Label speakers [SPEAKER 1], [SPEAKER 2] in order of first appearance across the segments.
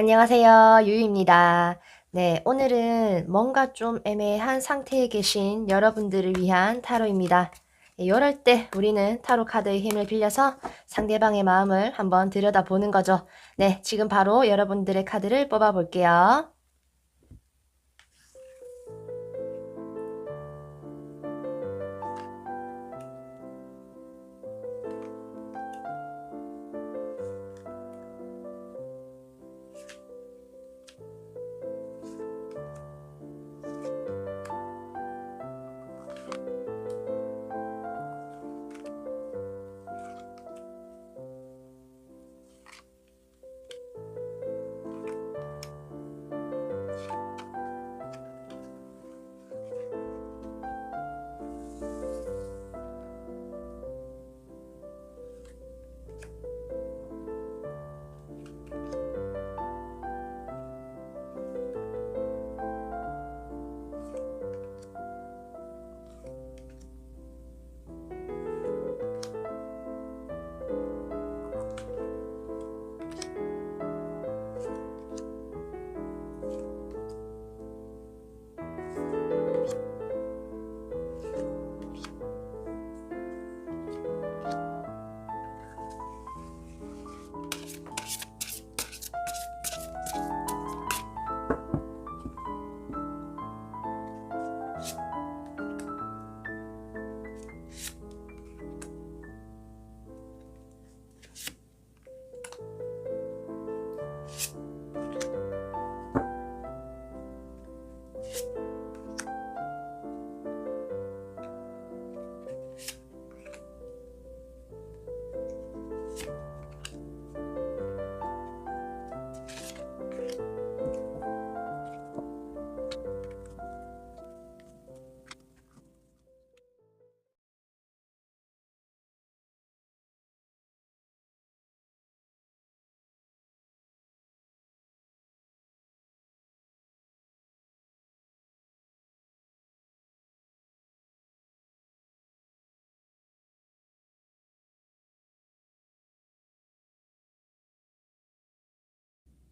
[SPEAKER 1] 안녕하세요. 유유입니다. 네, 오늘은 뭔가 좀 애매한 상태에 계신 여러분들을 위한 타로입니다. 네, 이럴 때 우리는 타로 카드의 힘을 빌려서 상대방의 마음을 한번 들여다보는 거죠. 네, 지금 바로 여러분들의 카드를 뽑아 볼게요.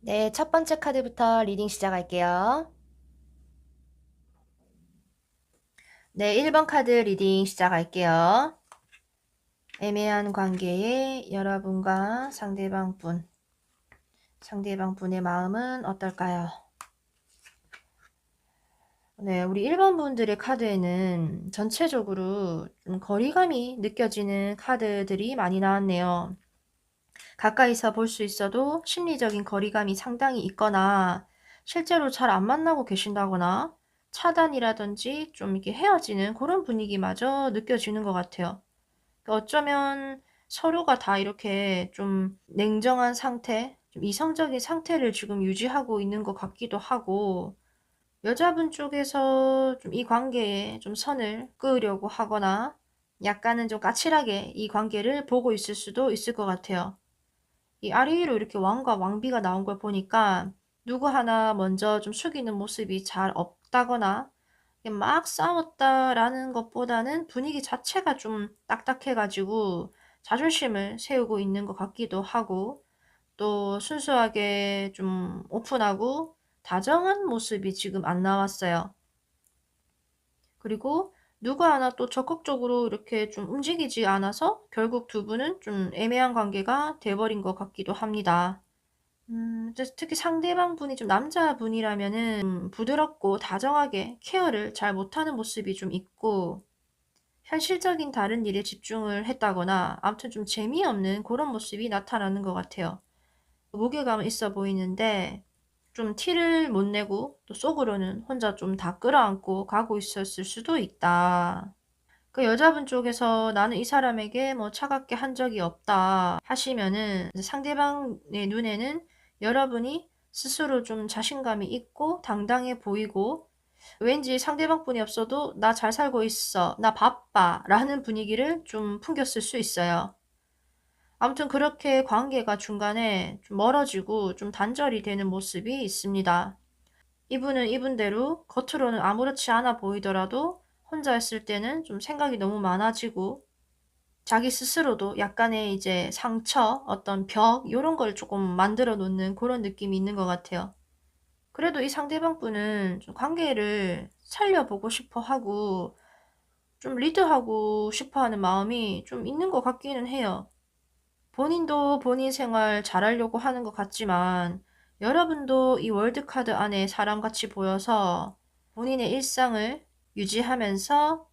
[SPEAKER 1] 네, 첫 번째 카드부터 리딩 시작할게요. 네, 1번 카드 리딩 시작할게요. 애매한 관계에 여러분과 상대방 분, 상대방 분의 마음은 어떨까요? 네, 우리 1번 분들의 카드에는 전체적으로 좀 거리감이 느껴지는 카드들이 많이 나왔네요. 가까이서 볼 수 있어도 심리적인 거리감이 상당히 있거나 실제로 잘 안 만나고 계신다거나 차단이라든지 좀 이렇게 헤어지는 그런 분위기마저 느껴지는 것 같아요. 그러니까 어쩌면 서로가 다 이렇게 좀 냉정한 상태, 좀 이성적인 상태를 지금 유지하고 있는 것 같기도 하고 여자분 쪽에서 좀 이 관계에 좀 선을 그으려고 하거나 약간은 좀 까칠하게 이 관계를 보고 있을 수도 있을 것 같아요. 이 아래위로 이렇게 왕과 왕비가 나온 걸 보니까 누구 하나 먼저 좀 숙이는 모습이 잘 없다거나 막 싸웠다라는 것보다는 분위기 자체가 좀 딱딱해가지고 자존심을 세우고 있는 것 같기도 하고 또 순수하게 좀 오픈하고 다정한 모습이 지금 안 나왔어요. 그리고 누구 하나 또 적극적으로 이렇게 좀 움직이지 않아서 결국 두 분은 좀 애매한 관계가 돼버린 것 같기도 합니다. 음, 특히 상대방 분이 좀 남자분이라면은 좀 부드럽고 다정하게 케어를 잘 못하는 모습이 좀 있고 현실적인 다른 일에 집중을 했다거나 아무튼 좀 재미없는 그런 모습이 나타나는 것 같아요. 무게감은 있어 보이는데 좀 티를 못 내고 또 속으로는 혼자 좀 다 끌어안고 가고 있었을 수도 있다. 그 여자분 쪽에서 나는 이 사람에게 뭐 차갑게 한 적이 없다 하시면은 상대방의 눈에는 여러분이 스스로 좀 자신감이 있고 당당해 보이고 왠지 상대방 분이 없어도 나 잘 살고 있어, 나 바빠 라는 분위기를 좀 풍겼을 수 있어요. 아무튼 그렇게 관계가 중간에 좀 멀어지고 좀 단절이 되는 모습이 있습니다. 이분은 이분대로 겉으로는 아무렇지 않아 보이더라도 혼자 있을 때는 좀 생각이 너무 많아지고 자기 스스로도 약간의 이제 상처, 어떤 벽 요런 걸 조금 만들어 놓는 그런 느낌이 있는 것 같아요. 그래도 이 상대방 분은 좀 관계를 살려보고 싶어 하고 좀 리드하고 싶어 하는 마음이 좀 있는 것 같기는 해요. 본인도 본인 생활 잘하려고 하는 것 같지만 여러분도 이 월드카드 안에 사람같이 보여서 본인의 일상을 유지하면서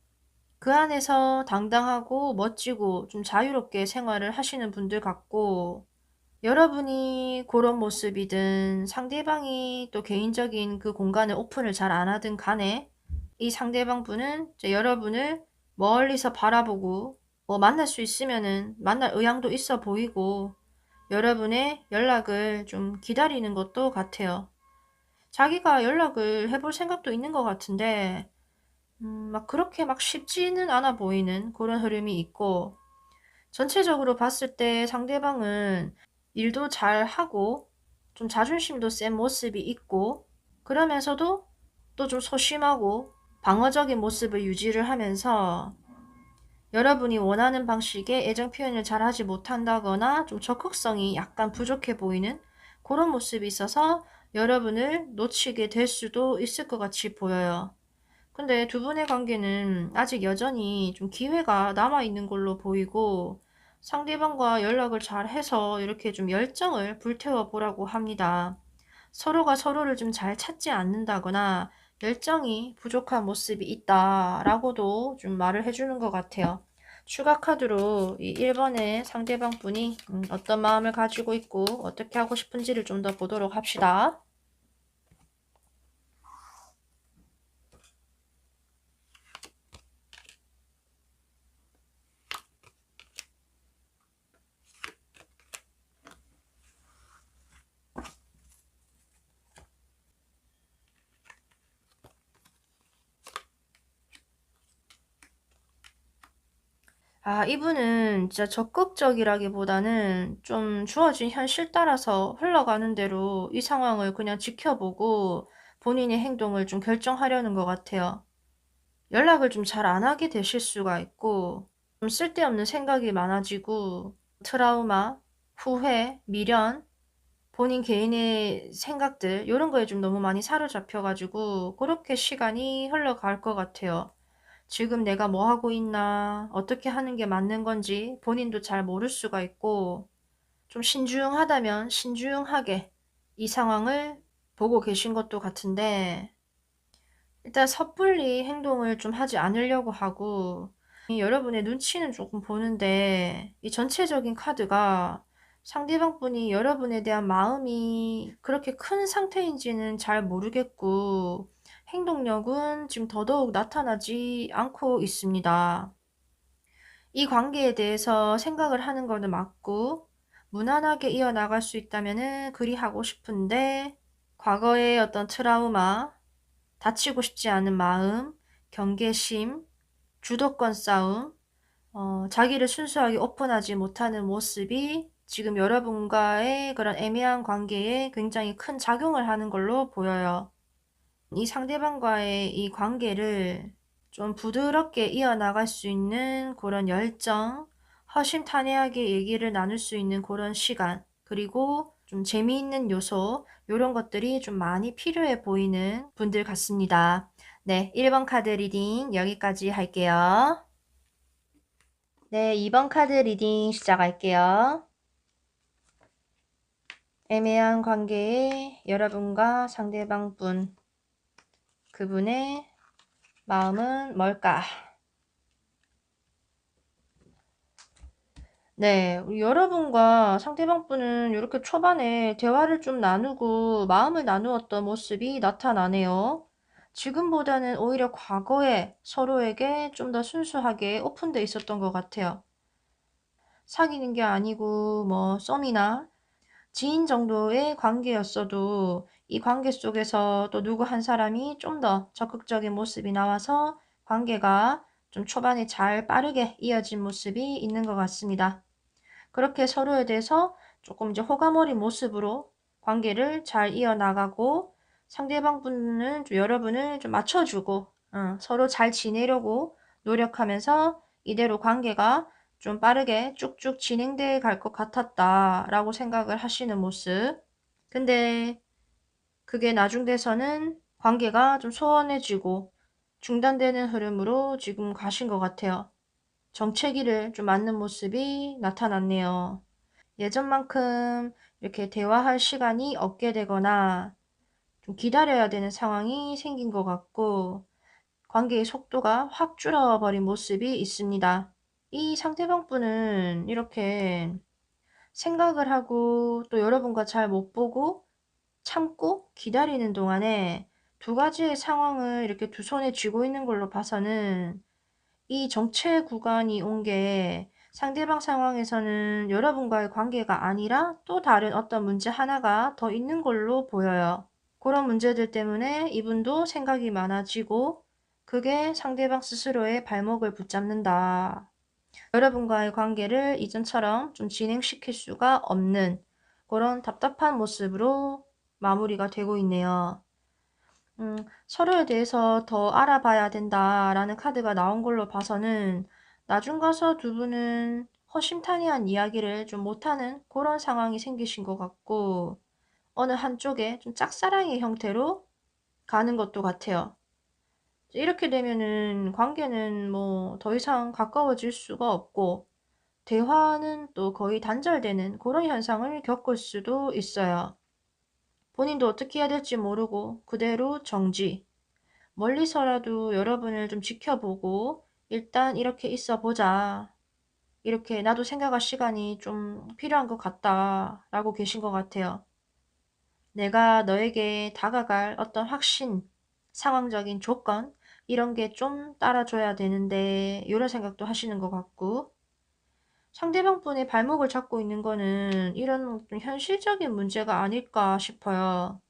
[SPEAKER 1] 그 안에서 당당하고 멋지고 좀 자유롭게 생활을 하시는 분들 같고 여러분이 그런 모습이든 상대방이 또 개인적인 그 공간을 오픈을 잘 안 하든 간에 이 상대방 분은 여러분을 멀리서 바라보고 뭐 만날 수 있으면은 만날 의향도 있어 보이고 여러분의 연락을 좀 기다리는 것도 같아요. 자기가 연락을 해볼 생각도 있는 것 같은데 음, 막 그렇게 막 쉽지는 않아 보이는 그런 흐름이 있고 전체적으로 봤을 때 상대방은 일도 잘 하고 좀 자존심도 센 모습이 있고 그러면서도 또 좀 소심하고 방어적인 모습을 유지를 하면서 여러분이 원하는 방식의 애정 표현을 잘 하지 못한다거나 좀 적극성이 약간 부족해 보이는 그런 모습이 있어서 여러분을 놓치게 될 수도 있을 것 같이 보여요. 근데 두 분의 관계는 아직 여전히 좀 기회가 남아있는 걸로 보이고 상대방과 연락을 잘 해서 이렇게 좀 열정을 불태워 보라고 합니다. 서로가 서로를 좀 잘 찾지 않는다거나 열정이 부족한 모습이 있다라고도 좀 말을 해주는 것 같아요. 추가 카드로 이 1번의 상대방 분이 음, 어떤 마음을 가지고 있고 어떻게 하고 싶은지를 좀 더 보도록 합시다. 아, 이분은 진짜 적극적이라기보다는 좀 주어진 현실 따라서 흘러가는 대로 이 상황을 그냥 지켜보고 본인의 행동을 좀 결정하려는 것 같아요. 연락을 좀 잘 안 하게 되실 수가 있고 좀 쓸데없는 생각이 많아지고 트라우마, 후회, 미련, 본인 개인의 생각들 이런 거에 좀 너무 많이 사로잡혀가지고 그렇게 시간이 흘러갈 것 같아요. 지금 내가 뭐 하고 있나, 어떻게 하는 게 맞는 건지 본인도 잘 모를 수가 있고, 좀 신중하다면 신중하게 이 상황을 보고 계신 것도 같은데, 일단 섣불리 행동을 좀 하지 않으려고 하고, 여러분의 눈치는 조금 보는데, 이 전체적인 카드가 상대방 분이 여러분에 대한 마음이 그렇게 큰 상태인지는 잘 모르겠고, 행동력은 지금 더더욱 나타나지 않고 있습니다. 이 관계에 대해서 생각을 하는 거는 맞고 무난하게 이어나갈 수 있다면 그리 하고 싶은데 과거의 어떤 트라우마, 다치고 싶지 않은 마음, 경계심, 주도권 싸움, 어, 자기를 순수하게 오픈하지 못하는 모습이 지금 여러분과의 그런 애매한 관계에 굉장히 큰 작용을 하는 걸로 보여요. 이 상대방과의 이 관계를 좀 부드럽게 이어나갈 수 있는 그런 열정, 허심탄회하게 얘기를 나눌 수 있는 그런 시간, 그리고 좀 재미있는 요소, 이런 것들이 좀 많이 필요해 보이는 분들 같습니다. 네, 1번 카드 리딩 여기까지 할게요. 네, 2번 카드 리딩 시작할게요. 애매한 관계에 여러분과 상대방 분 그분의 마음은 뭘까? 네, 여러분과 상대방 분은 이렇게 초반에 대화를 좀 나누고 마음을 나누었던 모습이 나타나네요. 지금보다는 오히려 과거에 서로에게 좀 더 순수하게 오픈돼 있었던 것 같아요. 사귀는 게 아니고 뭐 썸이나 지인 정도의 관계였어도 이 관계 속에서 또 누구 한 사람이 좀 더 적극적인 모습이 나와서 관계가 좀 초반에 잘 빠르게 이어진 모습이 있는 것 같습니다. 그렇게 서로에 대해서 조금 이제 호감 어린 모습으로 관계를 잘 이어나가고 상대방 분은 좀 여러분을 좀 맞춰주고 어, 서로 잘 지내려고 노력하면서 이대로 관계가 좀 빠르게 쭉쭉 진행돼 갈 것 같았다 라고 생각을 하시는 모습. 근데 그게 나중 돼서는 관계가 좀 소원해지고 중단되는 흐름으로 지금 가신 것 같아요. 정체기를 좀 맞는 모습이 나타났네요. 예전만큼 이렇게 대화할 시간이 없게 되거나 좀 기다려야 되는 상황이 생긴 것 같고 관계의 속도가 확 줄어버린 모습이 있습니다. 이 상대방 분은 이렇게 생각을 하고 또 여러분과 잘 못 보고 참고 기다리는 동안에 두 가지의 상황을 이렇게 두 손에 쥐고 있는 걸로 봐서는 이 정체 구간이 온 게 상대방 상황에서는 여러분과의 관계가 아니라 또 다른 어떤 문제 하나가 더 있는 걸로 보여요. 그런 문제들 때문에 이분도 생각이 많아지고 그게 상대방 스스로의 발목을 붙잡는다. 여러분과의 관계를 이전처럼 좀 진행시킬 수가 없는 그런 답답한 모습으로 마무리가 되고 있네요. 음, 서로에 대해서 더 알아봐야 된다라는 카드가 나온 걸로 봐서는 나중 가서 두 분은 허심탄회한 이야기를 좀 못하는 그런 상황이 생기신 것 같고 어느 한쪽에 좀 짝사랑의 형태로 가는 것도 같아요. 이렇게 되면은 관계는 뭐 더 이상 가까워질 수가 없고 대화는 또 거의 단절되는 그런 현상을 겪을 수도 있어요. 본인도 어떻게 해야 될지 모르고 그대로 정지. 멀리서라도 여러분을 좀 지켜보고 일단 이렇게 있어 보자. 이렇게 나도 생각할 시간이 좀 필요한 것 같다. 라고 계신 것 같아요. 내가 너에게 다가갈 어떤 확신, 상황적인 조건, 이런 게 좀 따라줘야 되는데, 이런 생각도 하시는 것 같고, 상대방 분의 발목을 잡고 있는 거는 이런 좀 현실적인 문제가 아닐까 싶어요.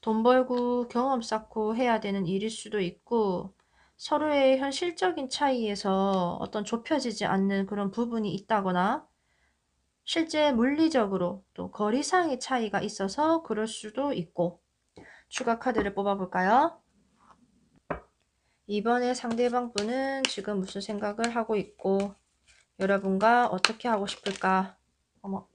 [SPEAKER 1] 돈 벌고 경험 쌓고 해야 되는 일일 수도 있고, 서로의 현실적인 차이에서 어떤 좁혀지지 않는 그런 부분이 있다거나, 실제 물리적으로 또 거리상의 차이가 있어서 그럴 수도 있고, 추가 카드를 뽑아볼까요? 이번에 상대방 분은 지금 무슨 생각을 하고 있고, 여러분과 어떻게 하고 싶을까? 어머.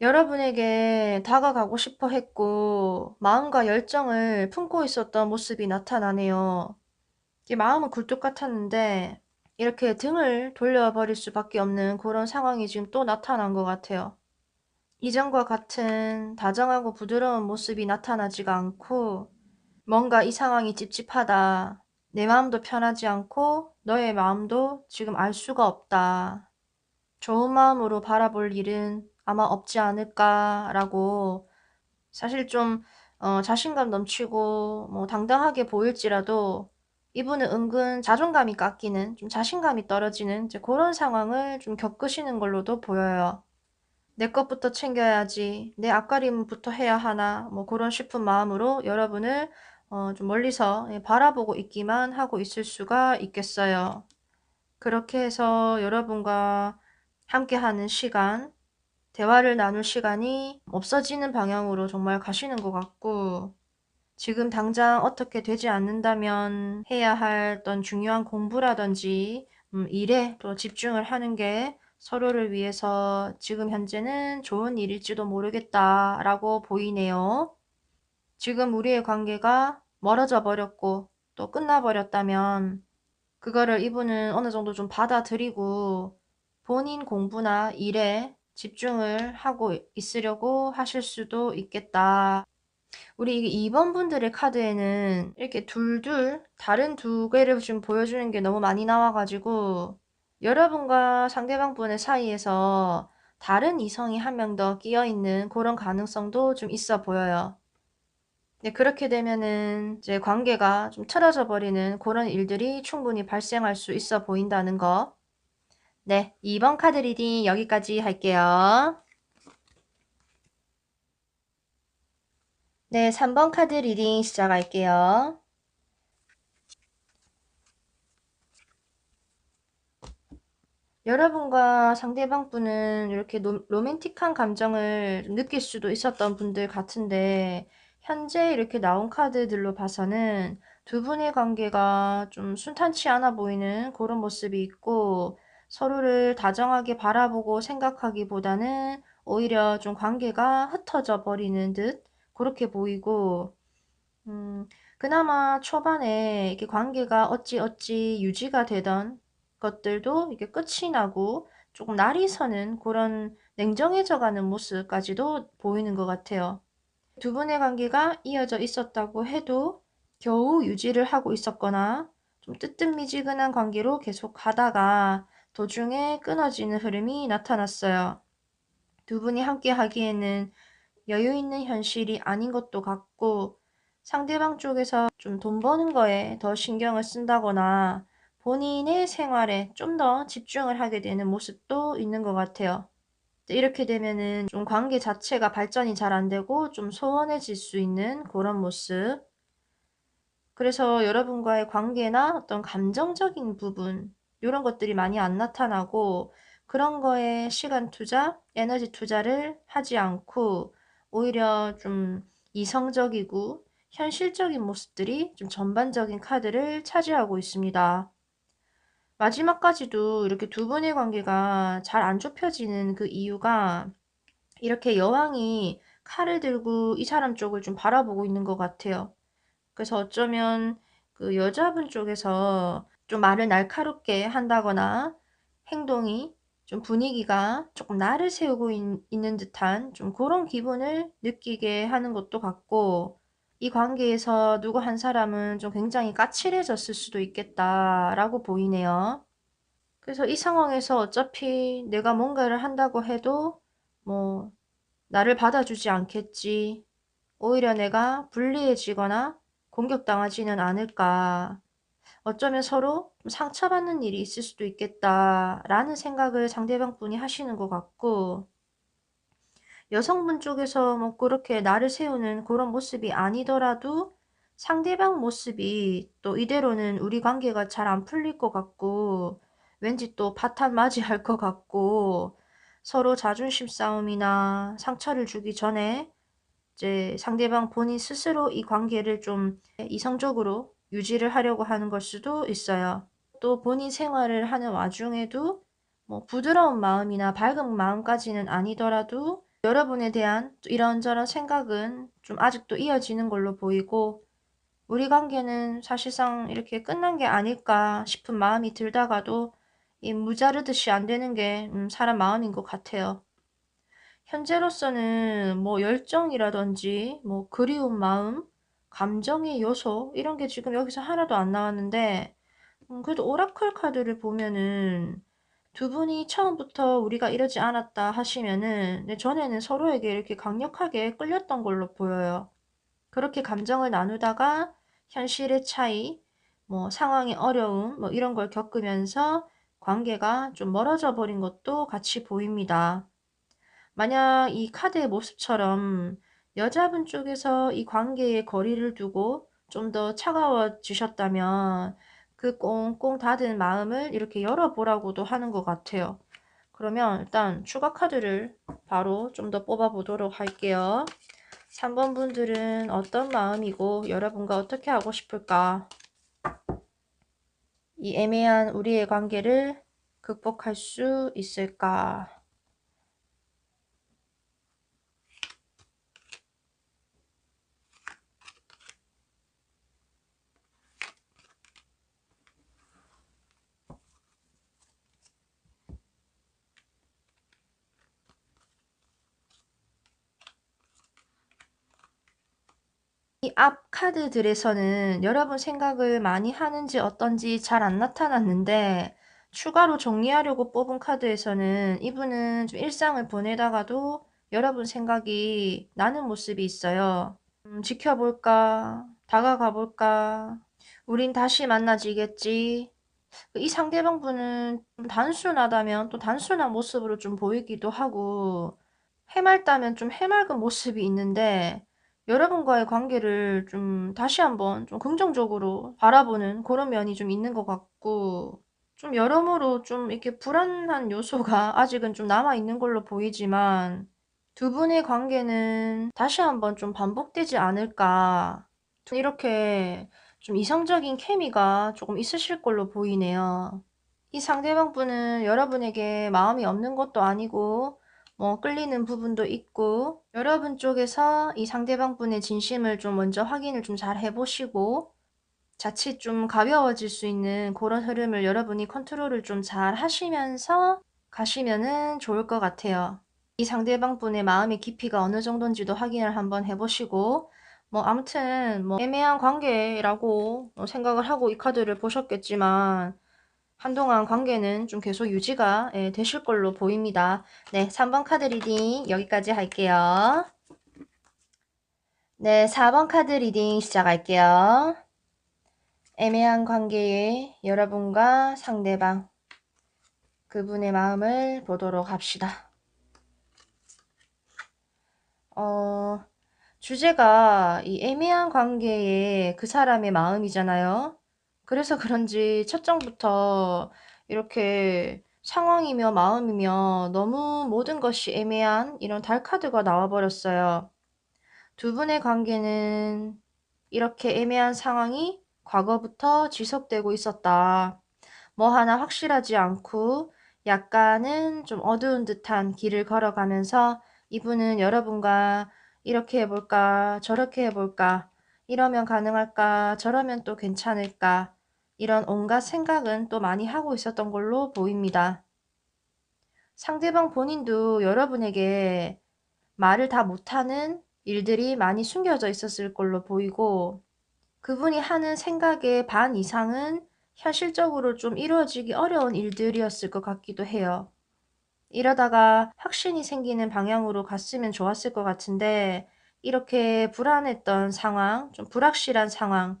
[SPEAKER 1] 여러분에게 다가가고 싶어 했고 마음과 열정을 품고 있었던 모습이 나타나네요. 마음은 굴뚝 같았는데 이렇게 등을 돌려버릴 수밖에 없는 그런 상황이 지금 또 나타난 것 같아요. 이전과 같은 다정하고 부드러운 모습이 나타나지가 않고 뭔가 이 상황이 찝찝하다. 내 마음도 편하지 않고 너의 마음도 지금 알 수가 없다. 좋은 마음으로 바라볼 일은 아마 없지 않을까라고 사실 좀 어, 자신감 넘치고 뭐 당당하게 보일지라도 이분은 은근 자존감이 깎이는 좀 자신감이 떨어지는 이제 그런 상황을 좀 겪으시는 걸로도 보여요. 내 것부터 챙겨야지 내 앞가림부터 해야 하나 뭐 그런 싶은 마음으로 여러분을 어, 좀 멀리서 예, 바라보고 있기만 하고 있을 수가 있겠어요. 그렇게 해서 여러분과 함께하는 시간 대화를 나눌 시간이 없어지는 방향으로 정말 가시는 것 같고 지금 당장 어떻게 되지 않는다면 해야 할 어떤 중요한 공부라든지 음, 일에 또 집중을 하는 게 서로를 위해서 지금 현재는 좋은 일일지도 모르겠다라고 보이네요. 지금 우리의 관계가 멀어져 버렸고 또 끝나버렸다면 그거를 이분은 어느 정도 좀 받아들이고 본인 공부나 일에 집중을 하고 있으려고 하실 수도 있겠다. 우리 2번 분들의 카드에는 이렇게 둘둘 다른 두 개를 좀 보여주는 게 너무 많이 나와가지고 여러분과 상대방 분의 사이에서 다른 이성이 한 명 더 끼어 있는 그런 가능성도 좀 있어 보여요. 네, 그렇게 되면은 이제 관계가 좀 틀어져 버리는 그런 일들이 충분히 발생할 수 있어 보인다는 거. 네, 2번 카드 리딩 여기까지 할게요. 네, 3번 카드 리딩 시작할게요. 여러분과 상대방 분은 이렇게 노, 로맨틱한 감정을 느낄 수도 있었던 분들 같은데 현재 이렇게 나온 카드들로 봐서는 두 분의 관계가 좀 순탄치 않아 보이는 그런 모습이 있고 서로를 다정하게 바라보고 생각하기보다는 오히려 좀 관계가 흩어져 버리는 듯 그렇게 보이고 음, 그나마 초반에 이렇게 관계가 어찌어찌 유지가 되던 것들도 이게 끝이 나고 조금 날이 서는 그런 냉정해져 가는 모습까지도 보이는 것 같아요. 두 분의 관계가 이어져 있었다고 해도 겨우 유지를 하고 있었거나 좀 뜨뜻미지근한 관계로 계속 가다가 도중에 끊어지는 흐름이 나타났어요. 두 분이 함께 하기에는 여유 있는 현실이 아닌 것도 같고 상대방 쪽에서 좀 돈 버는 거에 더 신경을 쓴다거나 본인의 생활에 좀 더 집중을 하게 되는 모습도 있는 것 같아요. 이렇게 되면은 좀 관계 자체가 발전이 잘 안 되고 좀 소원해질 수 있는 그런 모습. 그래서 여러분과의 관계나 어떤 감정적인 부분, 이런 것들이 많이 안 나타나고 그런 거에 시간 투자, 에너지 투자를 하지 않고 오히려 좀 이성적이고 현실적인 모습들이 좀 전반적인 카드를 차지하고 있습니다. 마지막까지도 이렇게 두 분의 관계가 잘 안 좁혀지는 그 이유가 이렇게 여왕이 칼을 들고 이 사람 쪽을 좀 바라보고 있는 것 같아요. 그래서 어쩌면 그 여자분 쪽에서 좀 말을 날카롭게 한다거나 행동이 좀 분위기가 조금 날을 세우고 있, 는 듯한 좀 그런 기분을 느끼게 하는 것도 같고 이 관계에서 누구 한 사람은 좀 굉장히 까칠해졌을 수도 있겠다라고 보이네요. 그래서 이 상황에서 어차피 내가 뭔가를 한다고 해도 뭐 나를 받아주지 않겠지. 오히려 내가 불리해지거나 공격당하지는 않을까. 어쩌면 서로 상처받는 일이 있을 수도 있겠다라는 생각을 상대방 분이 하시는 것 같고 여성분 쪽에서 뭐 그렇게 나를 세우는 그런 모습이 아니더라도 상대방 모습이 또 이대로는 우리 관계가 잘 안 풀릴 것 같고 왠지 또 파탄 맞이할 것 같고 서로 자존심 싸움이나 상처를 주기 전에 이제 상대방 본인 스스로 이 관계를 좀 이성적으로 유지를 하려고 하는 걸 수도 있어요. 또 본인 생활을 하는 와중에도 뭐 부드러운 마음이나 밝은 마음까지는 아니더라도 여러분에 대한 이런저런 생각은 좀 아직도 이어지는 걸로 보이고 우리 관계는 사실상 이렇게 끝난 게 아닐까 싶은 마음이 들다가도 이 무자르듯이 안 되는 게 음, 사람 마음인 것 같아요. 현재로서는 뭐 열정이라든지 뭐 그리운 마음, 감정의 요소 이런 게 지금 여기서 하나도 안 나왔는데 음, 그래도 오라클 카드를 보면은 두 분이 처음부터 우리가 이러지 않았다 하시면은 네, 전에는 서로에게 이렇게 강력하게 끌렸던 걸로 보여요. 그렇게 감정을 나누다가 현실의 차이, 뭐 상황의 어려움, 뭐 이런 걸 겪으면서 관계가 좀 멀어져 버린 것도 같이 보입니다. 만약 이 카드의 모습처럼 여자분 쪽에서 이 관계에 거리를 두고 좀 더 차가워지셨다면 그 꽁꽁 닫은 마음을 이렇게 열어보라고도 하는 것 같아요. 그러면 일단 추가 카드를 바로 좀 더 뽑아 보도록 할게요. 3번 분들은 어떤 마음이고 여러분과 어떻게 하고 싶을까? 이 애매한 우리의 관계를 극복할 수 있을까? 이 앞 카드들에서는 여러분 생각을 많이 하는지 어떤지 잘 안 나타났는데 추가로 정리하려고 뽑은 카드에서는 이분은 좀 일상을 보내다가도 여러분 생각이 나는 모습이 있어요. 음, 지켜볼까? 다가가 볼까? 우린 다시 만나지겠지? 이 상대방 분은 좀 단순하다면 또 단순한 모습으로 좀 보이기도 하고 해맑다면 좀 해맑은 모습이 있는데 여러분과의 관계를 좀 다시 한번 좀 긍정적으로 바라보는 그런 면이 좀 있는 것 같고 좀 여러모로 좀 이렇게 불안한 요소가 아직은 좀 남아 있는 걸로 보이지만 두 분의 관계는 다시 한번 좀 반복되지 않을까 이렇게 좀 이성적인 케미가 조금 있으실 걸로 보이네요. 이 상대방 분은 여러분에게 마음이 없는 것도 아니고 뭐 끌리는 부분도 있고 여러분 쪽에서 이 상대방 분의 진심을 좀 먼저 확인을 좀 잘 해보시고 자칫 좀 가벼워질 수 있는 그런 흐름을 여러분이 컨트롤을 좀 잘 하시면서 가시면은 좋을 것 같아요. 이 상대방 분의 마음의 깊이가 어느 정도인지도 확인을 한번 해보시고 뭐 아무튼 뭐 애매한 관계라고 뭐 생각을 하고 이 카드를 보셨겠지만 한동안 관계는 좀 계속 유지가 예, 되실 걸로 보입니다. 네, 3번 카드 리딩 여기까지 할게요. 네, 4번 카드 리딩 시작할게요. 애매한 관계에 여러분과 상대방 그분의 마음을 보도록 합시다. 어, 주제가 이 애매한 관계에 그 사람의 마음이잖아요. 그래서 그런지 첫 장부터 이렇게 상황이며 마음이며 너무 모든 것이 애매한 이런 달카드가 나와버렸어요. 두 분의 관계는 이렇게 애매한 상황이 과거부터 지속되고 있었다. 뭐 하나 확실하지 않고 약간은 좀 어두운 듯한 길을 걸어가면서 이분은 여러분과 이렇게 해볼까 저렇게 해볼까 이러면 가능할까 저러면 또 괜찮을까 이런 온갖 생각은 또 많이 하고 있었던 걸로 보입니다. 상대방 본인도 여러분에게 말을 다 못하는 일들이 많이 숨겨져 있었을 걸로 보이고 그분이 하는 생각의 반 이상은 현실적으로 좀 이루어지기 어려운 일들이었을 것 같기도 해요. 이러다가 확신이 생기는 방향으로 갔으면 좋았을 것 같은데 이렇게 불안했던 상황, 좀 불확실한 상황,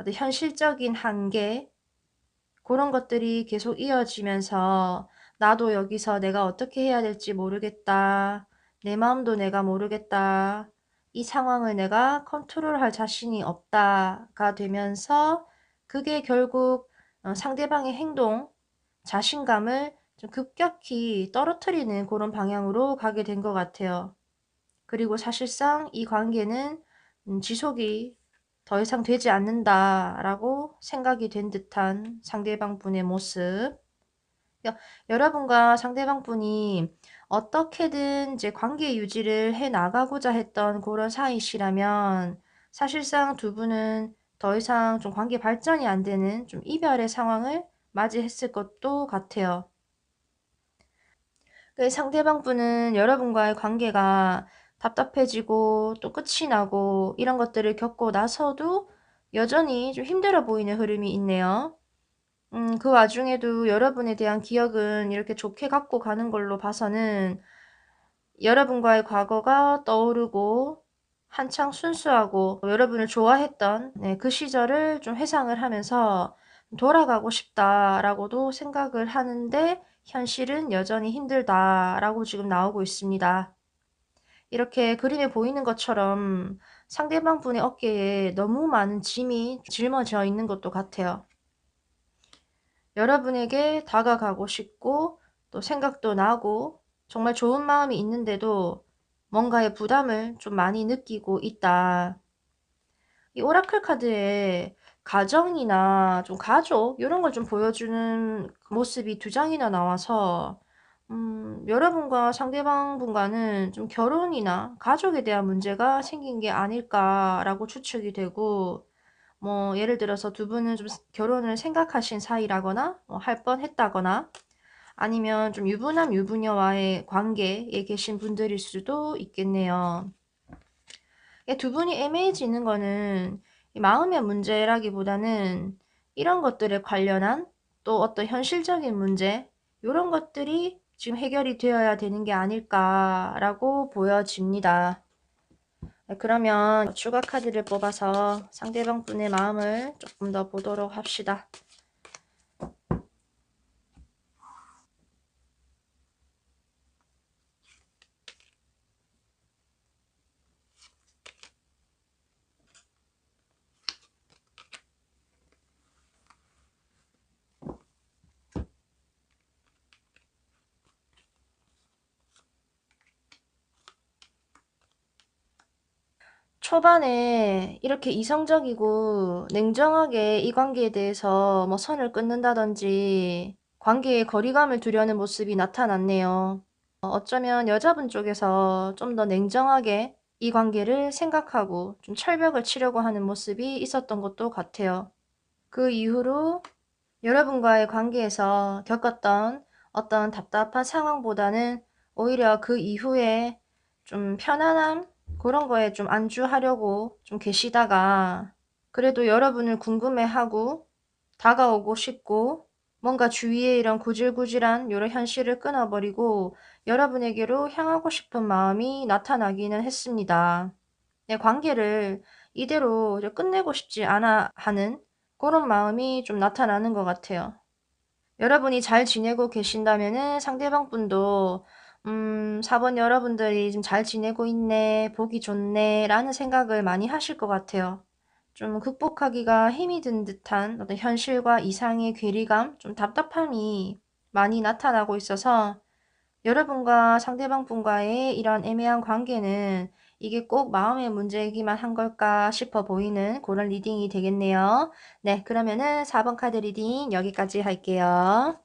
[SPEAKER 1] 어떤 현실적인 한계 그런 것들이 계속 이어지면서 나도 여기서 내가 어떻게 해야 될지 모르겠다. 내 마음도 내가 모르겠다. 이 상황을 내가 컨트롤할 자신이 없다가 되면서 그게 결국 어, 상대방의 행동, 자신감을 좀 급격히 떨어뜨리는 그런 방향으로 가게 된 것 같아요. 그리고 사실상 이 관계는 음, 지속이 더 이상 되지 않는다라고 생각이 된 듯한 상대방 분의 모습. 여러분과 상대방 분이 어떻게든 이제 관계 유지를 해 나가고자 했던 그런 사이시라면 사실상 두 분은 더 이상 좀 관계 발전이 안 되는 좀 이별의 상황을 맞이했을 것도 같아요. 그 상대방 분은 여러분과의 관계가 답답해지고 또 끝이 나고 이런 것들을 겪고 나서도 여전히 좀 힘들어 보이는 흐름이 있네요. 음, 그 와중에도 여러분에 대한 기억은 이렇게 좋게 갖고 가는 걸로 봐서는 여러분과의 과거가 떠오르고 한창 순수하고 여러분을 좋아했던 네, 그 시절을 좀 회상을 하면서 돌아가고 싶다라고도 생각을 하는데 현실은 여전히 힘들다라고 지금 나오고 있습니다. 이렇게 그림에 보이는 것처럼 상대방 분의 어깨에 너무 많은 짐이 짊어져 있는 것도 같아요. 여러분에게 다가가고 싶고 또 생각도 나고 정말 좋은 마음이 있는데도 뭔가의 부담을 좀 많이 느끼고 있다. 이 오라클 카드에 가정이나 좀 가족 이런 걸 좀 보여주는 모습이 두 장이나 나와서 음, 여러분과 상대방 분과는 좀 결혼이나 가족에 대한 문제가 생긴 게 아닐까라고 추측이 되고 뭐 예를 들어서 두 분은 좀 결혼을 생각하신 사이라거나 뭐 할 뻔 했다거나 아니면 좀 유부남 유부녀와의 관계에 계신 분들일 수도 있겠네요. 두 분이 애매해지는 거는 마음의 문제라기보다는 이런 것들에 관련한 또 어떤 현실적인 문제 이런 것들이 지금 해결이 되어야 되는 게 아닐까라고 보여집니다. 네, 그러면 추가 카드를 뽑아서 상대방 분의 마음을 조금 더 보도록 합시다. 초반에 이렇게 이성적이고 냉정하게 이 관계에 대해서 뭐 선을 끊는다든지 관계에 거리감을 두려는 모습이 나타났네요. 어, 어쩌면 여자분 쪽에서 좀 더 냉정하게 이 관계를 생각하고 좀 철벽을 치려고 하는 모습이 있었던 것도 같아요. 그 이후로 여러분과의 관계에서 겪었던 어떤 답답한 상황보다는 오히려 그 이후에 좀 편안함 그런 거에 좀 안주하려고 좀 계시다가 그래도 여러분을 궁금해하고 다가오고 싶고 뭔가 주위에 이런 구질구질한 이런 현실을 끊어버리고 여러분에게로 향하고 싶은 마음이 나타나기는 했습니다. 내 관계를 이대로 끝내고 싶지 않아 하는 그런 마음이 좀 나타나는 것 같아요. 여러분이 잘 지내고 계신다면은 상대방 분도 음, 4번 여러분들이 좀 잘 지내고 있네, 보기 좋네, 라는 생각을 많이 하실 것 같아요. 좀 극복하기가 힘이 든 듯한 어떤 현실과 이상의 괴리감, 좀 답답함이 많이 나타나고 있어서 여러분과 상대방 분과의 이런 애매한 관계는 이게 꼭 마음의 문제이기만 한 걸까 싶어 보이는 그런 리딩이 되겠네요. 네, 그러면은 4번 카드 리딩 여기까지 할게요.